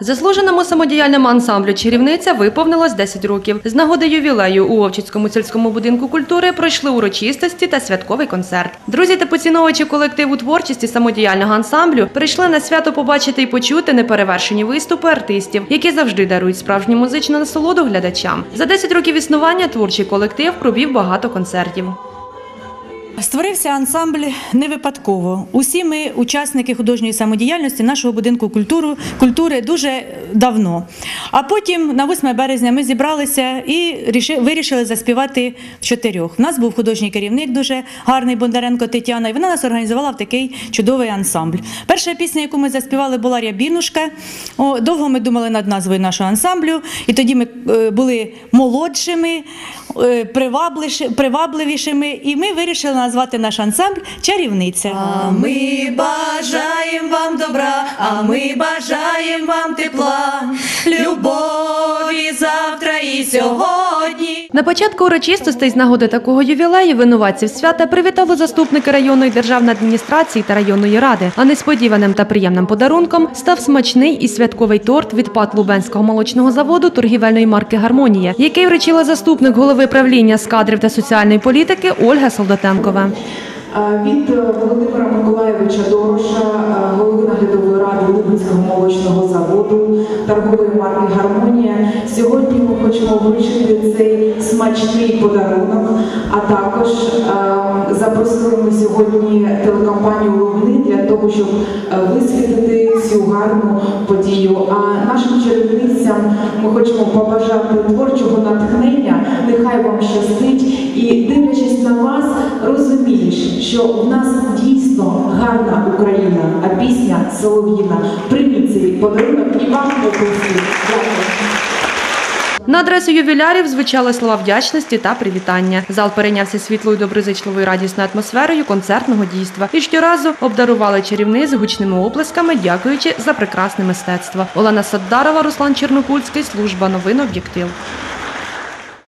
Заслуженому самодіяльному ансамблю чарівниця виповнилось 10 років. З нагоди ювілею у Овчицькому сільському будинку культури пройшли урочистості та святковий концерт. Друзі та поціновувачі колективу творчості самодіяльного ансамблю прийшли на свято побачити і почути неперевершені виступи артистів, які завжди дарують справжню музичну насолоду глядачам. За 10 років існування творчий колектив провів багато концертів. Створився ансамбль не випадково. Усі ми учасники художньої самодіяльності нашого будинку культури, дуже давно. А потім на 8 березня ми зібралися і вирішили заспівати в чотирьох. У нас був художній керівник дуже гарний Бондаренко Тетяна, і вона нас організувала в такий чудовий ансамбль. Перша пісня, яку ми заспівали, була Рябінушка. Довго ми думали над назвою нашого ансамблю, і тоді ми е, були молодшими, е, привабливішими, і ми вирішили назвати наш ансамбль Чарівниця. А ми бажаємо а ми бажаємо вам тепла, любові завтра і сьогодні. На початку урочистостей з нагоди такого ювілею винуватців свята привітали заступники районної державної адміністрації та районної ради. А несподіваним та приємним подарунком став смачний і святковий торт від ПАТ Лубенського молочного заводу торгівельної марки Гармонія, який вручила заступник голови правління з кадрів та соціальної політики Ольга Солдатенкова. Від Володимира Миколаєвича Дороша, е, голови наглядової молочного заводу, торгової марки Гармонія. Сьогодні ми хочемо вручити цей смачний подарунок, а також е, запросили ми сьогодні телекомпанію Лубни для того, щоб е, висвітлити цю гарну подію. А нашим чарівницям ми хочемо побажати творчого натхнення. Нехай вам щастить і дивлячись на вас, розумієш, що в нас дійсно гарна Україна, а пісня солов'їна. Прийміть цей подарунок і вам. Дякую. На адресу ювілярів звучали слова вдячності та привітання. Зал перейнявся світлою доброзичливою радісною атмосферою концертного дійства і щоразу обдарували чарівниць гучними оплесками, дякуючи за прекрасне мистецтво. Олена Саддарова, Руслан Чернокульський, служба новин об'єктив.